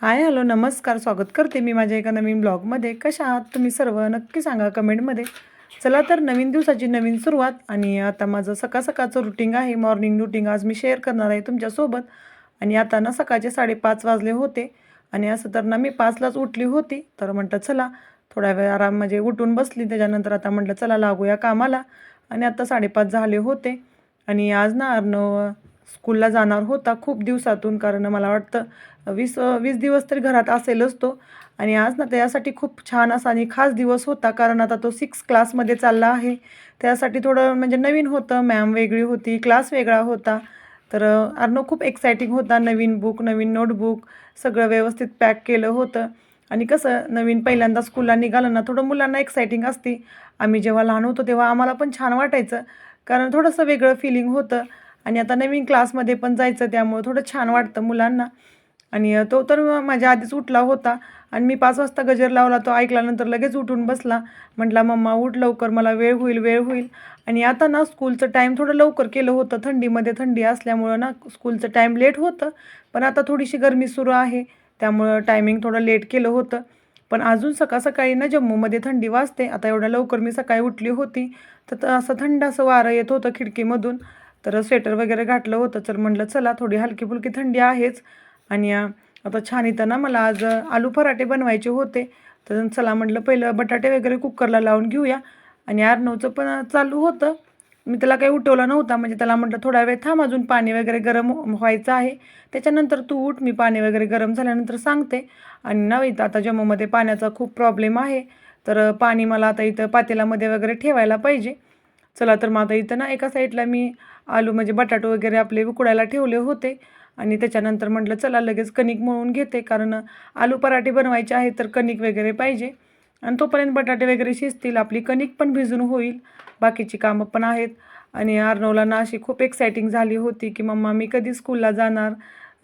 Hi hello नमस्कार स्वागत करते मी माझ्या एका नवीन ब्लॉगमध्ये. कशा आहात तुम्ही सर्व? नक्की सांगा कमेंटमध्ये. चला तर नवीन दिवसाची नवीन सुरुवात आणि आता माझं सकाळ सकाळचं रुटीन आहे. मॉर्निंग रुटीन आज मी शेअर करणार आहे तुमच्यासोबत. आणि आता ना सकाळचे साडेपाच वाजले होते आणि असं तर ना मी पाचलाच उठली होती. तर म्हटलं चला थोडा वेळ आराम म्हणजे उठून बसली. त्याच्यानंतर आता म्हटलं चला लागूया कामाला. आणि आता साडेपाच झाले होते. आणि आज ना अर्णव स्कूलला जाणार होता खूप दिवसातून कारण मला वाटतं वीस वीस दिवस तरी घरात असेलच तो. आणि आज ना त्यासाठी खूप छान असा आणि खास दिवस होता कारण आता तो सिक्स क्लासमध्ये चालला आहे. त्यासाठी थोडं म्हणजे नवीन होतं मॅम वेगळी होती क्लास वेगळा होता. तर अर्णव खूप एक्सायटिंग होता नवीन बुक नवीन नोटबुक सगळं व्यवस्थित पॅक केलं होतं. आणि कसं नवीन पहिल्यांदा स्कूलला निघालं ना थोडं मुलांना एक्सायटिंग असते. आम्ही जेव्हा लहान होतो तेव्हा आम्हाला पण छान वाटायचं कारण थोडंसं वेगळं फिलिंग होतं. आणि आता नवीन क्लासमध्ये पण जायचं त्यामुळं थोडं छान वाटतं मुलांना. आणि तो तर माझ्या आधीच उठला होता. आणि मी पाच वाजता गजर लावला तो ऐकल्यानंतर लगेच उठून बसला. म्हटला मम्मा उठ लवकर मला वेळ होईल वेळ होईल. आणि आता ना स्कूलचं टाईम थोडं लवकर केलं होतं. थंडीमध्ये थंडी असल्यामुळं ना स्कूलचं टाईम लेट होतं. पण आता थोडीशी गरमी सुरू आहे त्यामुळं टायमिंग थोडं लेट केलं होतं. पण अजून सकाळ सकाळी ना जम्मूमध्ये थंडी वाजते. आता एवढ्या लवकर मी सकाळी उठली होती. तर त- असं थंड असं वारं येत होतं खिडकीमधून. तर स्वेटर वगैरे घातलं होतं. तर म्हटलं चला थोडी हलकी फुलकी थंडी आहेच. आणि आता छान इथं ना मला आज आलू पराठे बनवायचे होते. तर चला म्हटलं पहिलं बटाटे वगैरे कुकरला लावून घेऊया. आणि अर्नवचं पण चालू होतं. मी त्याला काही उठवला नव्हता. म्हणजे त्याला म्हटलं थोडा वेळ थांब अजून पाणी वगैरे गरम हो-, व्हायचं आहे. त्याच्यानंतर तू उठ मी पाणी वगैरे गरम झाल्यानंतर सांगते. आणि ना इथं आता जम्मूमध्ये पाण्याचा खूप प्रॉब्लेम आहे. तर पाणी मला आता इथं पातेलामध्ये वगैरे ठेवायला पाहिजे. चला तर मग आता इथं ना एका साईडला मी आलू म्हणजे बटाटो वगैरे आपले उकडायला ठेवले होते. आणि त्याच्यानंतर म्हटलं चला लगेच कणिक मळून घेते कारण आलू पराठे बनवायचे आहेत तर कणिक वगैरे पाहिजे. आणि तोपर्यंत बटाटे वगैरे शिजतील आपली कणिक पण भिजून होईल. बाकीची कामं पण आहेत. आणि आर्नवला ना अशी खूप एक्सायटिंग झाली होती की मम्मा मी कधी स्कूलला जाणार?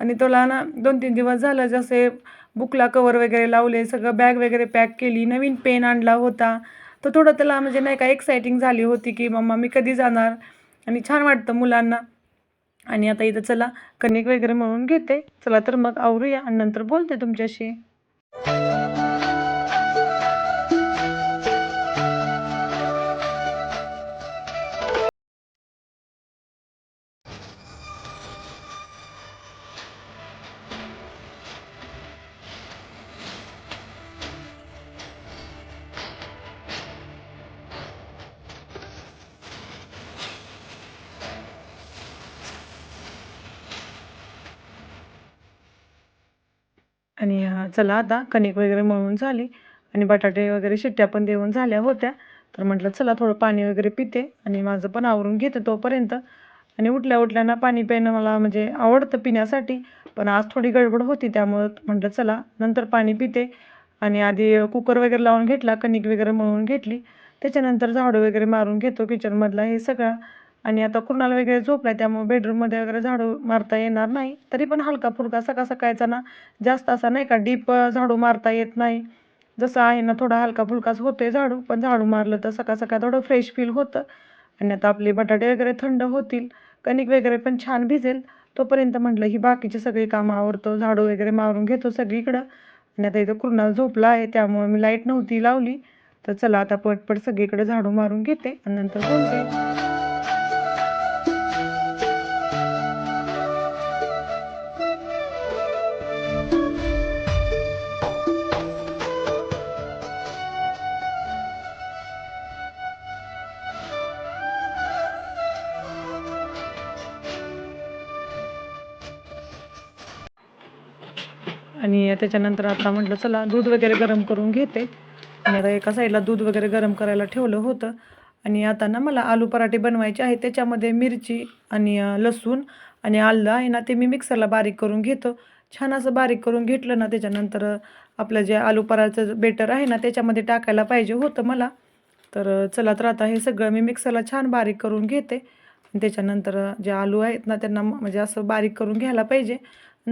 आणि तुला ना दोन तीन दिवस झालं जसे बुकला कवर वगैरे लावले सगळं बॅग वगैरे पॅक केली नवीन पेन आणला होता. तर थोडं त्याला म्हणजे नाही का एक्सायटिंग झाली होती की मम्मा मी कधी जाणार? आणि छान वाटतं मुलांना. आणि आता इथं चला कणिक वगैरे म्हणून घेते. चला तर मग आवरूया आणि नंतर बोलते तुमच्याशी. आणि चला आता कणिक वगैरे मळून झाली आणि बटाटे वगैरे शिट्ट्या पण देऊन झाल्या होत्या. तर म्हटलं चला थोडं पाणी वगैरे पिते आणि माझं पण आवरून घेते तोपर्यंत. आणि उठल्या उठल्याना पाणी पिणं मला म्हणजे आवडतं पिण्यासाठी पण आज थोडी गडबड होती त्यामुळं म्हटलं चला नंतर पाणी पिते. आणि आधी कुकर वगैरे लावून घेतला कणिक वगैरे मळून घेतली. त्याच्यानंतर झाडू वगैरे मारून घेतो किचनमधला हे सगळं. आणि आता कुणाला वगैरे झोपलाय त्यामुळे बेडरूममध्ये वगैरे झाडू मारता येणार नाही. तरी पण हलका फुलका सकाळ सकाळचा ना जास्त असा नाही का डीप झाडू मारता येत नाही. जसं आहे ना थोडा हलका फुलकाच आहे झाडू पण झाडू मारलं तर सकाळ सकाळ थोडं फ्रेश फील होतं. आणि आता आपले बटाटे वगैरे थंड होतील कणिक वगैरे पण छान भिजेल तोपर्यंत म्हटलं ही बाकीची सगळी कामं आवरतो झाडू वगैरे मारून घेतो सगळीकडं. आणि आता इथं कुणाला झोपला आहे त्यामुळे मी लाइट नव्हती लावली. तर चला आता पटपट सगळीकडे झाडू मारून घेते आणि नंतर बोलते. आणि त्याच्यानंतर आता म्हटलं चला दूध वगैरे गरम करून घेते. आणि आता एका साईडला दूध वगैरे गरम करायला ठेवलं होतं. आणि आता ना मला आलू पराठे बनवायचे आहे त्याच्यामध्ये मिरची आणि लसूण आणि आलं आहे ना ते मी मिक्सरला बारीक करून घेतो. छान असं बारीक करून घेतलं ना त्याच्यानंतर आपलं जे आलू पराचं बेटर आहे ना त्याच्यामध्ये टाकायला पाहिजे होतं मला. तर चला तर आता हे सगळं मी मिक्सरला छान बारीक करून घेते. त्याच्यानंतर जे आलू आहेत ना त्यांना म- म्हणजे असं बारीक करून घ्यायला पाहिजे.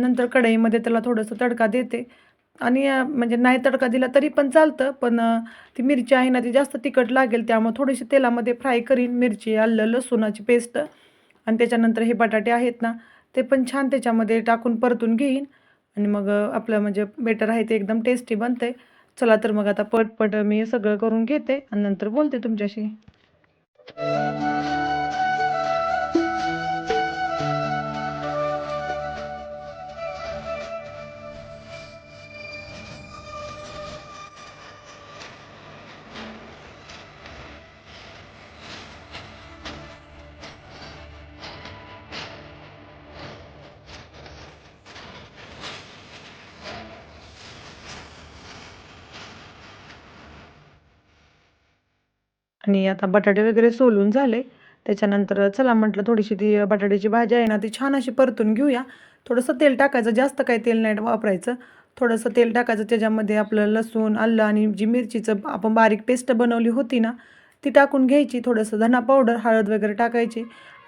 नंतर कढईमध्ये त्याला थोडंसं तडका देते. आणि म्हणजे नाही तडका दिला तरी पण चालतं पण ती मिरची आहे ना ती जास्त तिखट लागेल त्यामुळे थोडीशी तेलामध्ये फ्राय करीन मिरची आलं लसूणाची पेस्ट. आणि त्याच्यानंतर हे बटाटे आहेत ना ते पण छान त्याच्यामध्ये टाकून परतून घेईन. आणि मग आपलं म्हणजे बेटर आहे ते एकदम टेस्टी बनते चला तर मग आता पटपट मी सगळं करून घेते आणि नंतर बोलते तुमच्याशी. आणि आता बटाटे वगैरे सोलून झाले. त्याच्यानंतर चला म्हटलं थोडीशी ती बटाट्याची भाजी आहे ना ती छान अशी परतून घेऊया. थोडंसं तेल टाकायचं जास्त काही तेल नाही वापरायचं. थोडंसं तेल टाकायचं त्याच्यामध्ये आपलं लसूण आलं आणि जी मिरचीचं आपण बारीक पेस्ट बनवली होती ना ती टाकून घ्यायची. थोडंसं धना पावडर हळद वगैरे टाकायची.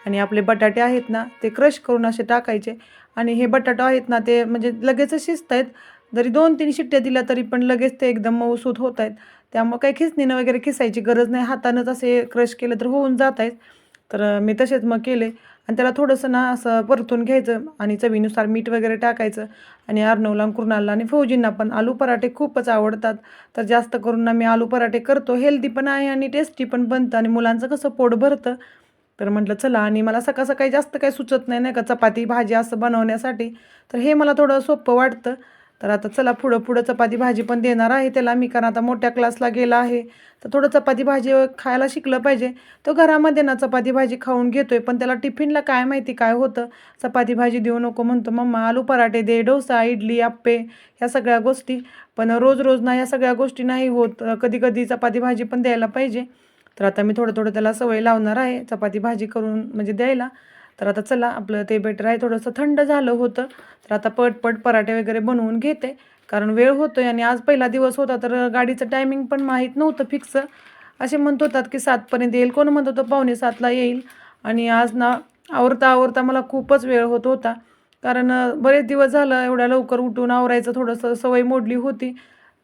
आणि आपले बटाटे आहेत ना ते क्रश करून असे टाकायचे. आणि हे बटाटा आहेत ना ते म्हणजे लगेच शिजत आहेत जरी दोन तीन शिट्ट्या दिल्या तरी पण लगेच ते एकदम मऊसूत होत आहेत त्यामुळं काही खिसणीनं वगैरे खिसायची गरज नाही. हातानंच असे क्रश केलं तर होऊन जात आहेत तर मी तसेच मग केले. आणि त्याला थोडंसं ना असं परतून घ्यायचं आणि चवीनुसार मीठ वगैरे टाकायचं. आणि अर्नवला कुर्नालला आणि फौजींना पण. आलू पराठे खूपच आवडतात. तर जास्त करून ना मी आलू पराठे करतो. हेल्दी पण आहे आणि टेस्टी पण बनतं. आणि मुलांचं कसं पोट भरतं. तर म्हटलं चला आणि मला सकाळ सकाळी जास्त काही सुचत नाही नाही का? चपाती भाजी असं बनवण्यासाठी. तर हे मला थोडं सोपं वाटतं. तर आता चला पुढं पुढं चपाती भाजी पण देणार आहे त्याला. मी कारण आता मोठ्या क्लासला गेला आहे. तर थोडं चपाती भाजी खायला शिकलं पाहिजे. तो घरामध्ये ना चपाती भाजी खाऊन घेतो आहे पण त्याला टिफिनला काय माहिती काय होतं? चपाती भाजी देऊ नको म्हणतो मम्मा. आलू पराठे दे डोसा इडली आप्पे ह्या सगळ्या गोष्टी. पण रोज रोज ना ह्या सगळ्या गोष्टी नाही होत. कधी कधी चपाती भाजी पण द्यायला पाहिजे. तर आता मी थोडं थोडं त्याला सवय लावणार आहे. चपाती भाजी करून म्हणजे द्यायला. तर आता चला आपलं ते बेटर आहे. थोडंसं थंड झालं होतं तर आता पटपट पराठे वगैरे बनवून घेते. कारण वेळ होतोय आणि आज पहिला दिवस होता तर गाडीचं टायमिंग पण माहीत नव्हतं फिक्स असे म्हणत होतात की सातपर्यंत येईल. कोण म्हणत होतं? पावणे सातला येईल. आणि आज ना आवरता आवरता मला खूपच वेळ होत होता. कारण बरेच दिवस झालं एवढ्या लवकर उठून आवरायचं थोडंसं सवय मोडली होती.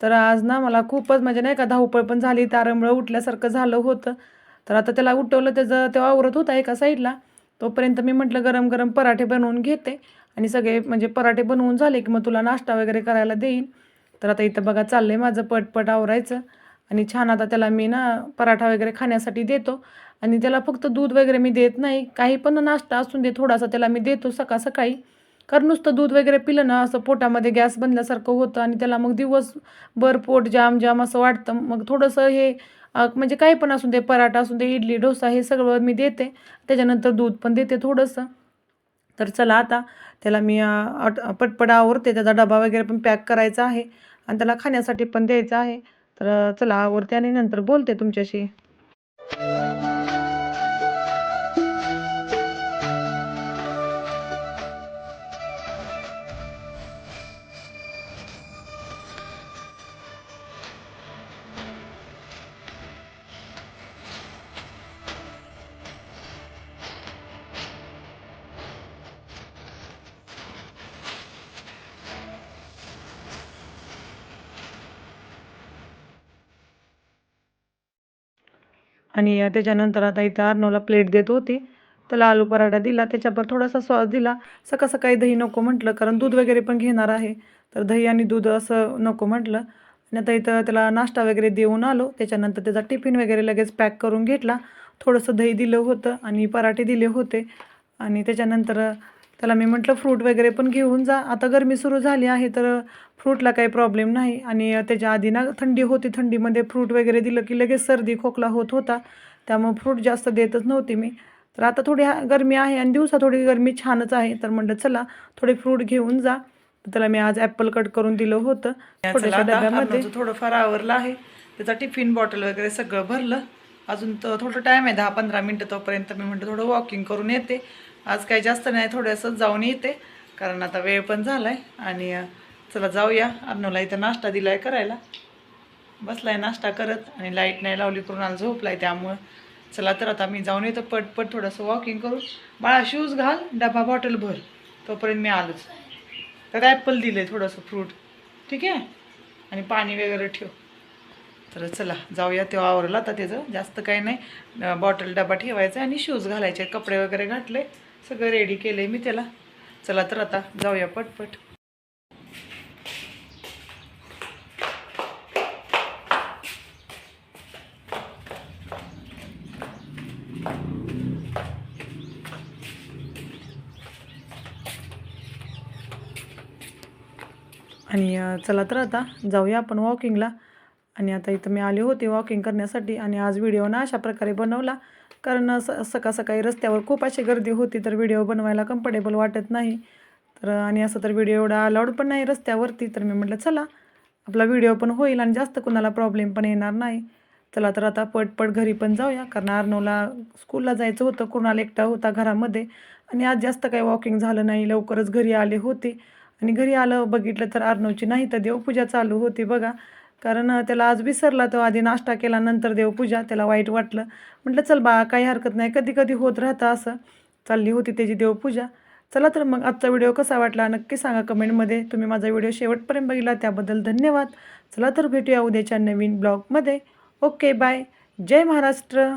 तर आज ना मला खूपच म्हणजे नाही का धावपळ पण झाली. तारंबळ उठल्यासारखं झालं होतं. तर आता त्याला उठवलं त्याचं तेव्हा आवरत होता एका साईडला तोपर्यंत मी म्हटलं गरम गरम पराठे बनवून घेते. आणि सगळे म्हणजे पराठे बनवून झाले की मग तुला नाश्ता वगैरे करायला देईन. तर आता इथं बघा चाललं आहे माझं पटपट आवरायचं. आणि छान आता त्याला मी ना पराठा वगैरे खाण्यासाठी देतो. आणि त्याला फक्त दूध वगैरे मी देत नाही. काही पण नाश्ता असून दे थोडासा त्याला मी देतो सकाळ सकाळी. कारण नुसतं दूध वगैरे पिलं ना असं पोटामध्ये गॅस बनल्यासारखं होतं आणि त्याला मग दिवसभर पोट जाम जाम असं वाटतं. मग थोडंसं हे म्हणजे काही पण असून दे पराठा असून दे इडली डोसा हे सगळं मी देते. त्याच्यानंतर दूध पण देते थोडंसं. तर चला आता त्याला मी अ, पटपट आवरते. त्याचा डबा वगैरे पण पॅक करायचा आहे आणि त्याला खाण्यासाठी पण द्यायचं आहे. तर चला आवरते आणि नंतर बोलते तुमच्याशी. आणि त्याच्यानंतर आता इथं अर्नवला प्लेट देत होती. त्याला आलू पराठा दिला. त्याच्यावर थोडासा सॉस दिला. सकाळ सकाळी दही नको म्हटलं कारण दूध वगैरे पण घेणार आहे. तर दही आणि दूध असं नको म्हटलं. आणि आता इथं त्याला नाश्ता वगैरे देऊन आलो. त्याच्यानंतर त्याचा टिफिन वगैरे लगेच पॅक करून घेतला. थोडंसं दही दिलं होतं आणि पराठे दिले होते. आणि त्याच्यानंतर त्याला मी म्हटलं फ्रूट वगैरे पण घेऊन जा. आता गरमी सुरू झाली आहे तर फ्रूटला काही प्रॉब्लेम नाही. आणि त्याच्या आधी ना थंडी होती. थंडीमध्ये फ्रूट वगैरे दिलं की लगेच सर्दी खोकला होत होता. त्यामुळं फ्रूट जास्त देतच नव्हते मी. तर आता थोडी गरमी आहे आणि दिवसा थोडी गरमी छानच आहे. तर म्हटलं चला थोडे फ्रूट घेऊन जा. तर त्याला मी आज ॲपल कट करून दिलं होतं. छोट्याशा डब्यामध्ये. थोडंफार आवरलं आहे. त्याचा टिफिन बॉटल वगैरे सगळं भरलं. अजून तर थोडं टाईम आहे दहा पंधरा मिनटं तोपर्यंत मी म्हटलं थोडं वॉकिंग करून येते. आज काही जास्त नाही थोडंसं जाऊन येते. कारण आता वेळ पण झाला आहे आणि चला जाऊया. अर्नवला इथं नाश्ता दिला आहे करायला. बसलाय नाश्ता करत आणि लाइट नाही लावली करून झोपलाय त्यामुळं. चला तर आता मी जाऊन येतो पटपट थोडंसं वॉकिंग करू बाळा शूज घाल डबा बॉटल भर. तोपर्यंत मी आलोच. त्यात ॲपल दिलं आहे थोडंसं फ्रूट ठीक आहे? आणि पाणी वगैरे ठेव. तर चला जाऊया तेव्हा आवरला आता त्याचं जास्त काही नाही. बॉटल डबा ठेवायचा आणि शूज घालायचे. कपडे वगैरे घातले. सगळं रेडी केलं आहे मी त्याला. चला तर आता जाऊया पटपट. आणि चला तर आता जाऊया आपण वॉकिंगला आणि आता इथं मी आले होते वॉकिंग करण्यासाठी आणि आज व्हिडिओनं अशा प्रकारे बनवला. कारण स सकाळ सकाळी रस्त्यावर खूप अशी गर्दी होती तर व्हिडिओ बनवायला कम्फर्टेबल वाटत नाही. तर आणि असं तर व्हिडिओ एवढा अलाउड पण नाही रस्त्यावरती. तर मी म्हटलं चला आपला व्हिडिओ पण होईल आणि जास्त कुणाला प्रॉब्लेम पण येणार नाही. चला तर आता पटपट घरी पण जाऊया. कारण अर्नवला स्कूलला जायचं होतं. कुणाला एकटा होता घरामध्ये. आणि आज जास्त काही वॉकिंग झालं नाही. लवकरच घरी आले होते. आणि घरी आलं बघितलं तर अर्नोची नाही तर देवपूजा चालू होती बघा. कारण त्याला आज विसरला तो. आधी नाश्ता केला नंतर देवपूजा. त्याला वाईट वाटलं. म्हटलं चल बा काही हरकत नाही. कधी कधी होत राहतं असं. चालली होती त्याची देवपूजा. चला तर मग आजचा व्हिडिओ कसा वाटला नक्की सांगा कमेंटमध्ये. तुम्ही माझा व्हिडिओ शेवटपर्यंत बघितला त्याबद्दल धन्यवाद. चला तर भेटूया उद्याच्या नवीन ब्लॉगमध्ये. Okay bye. जय महाराष्ट्र.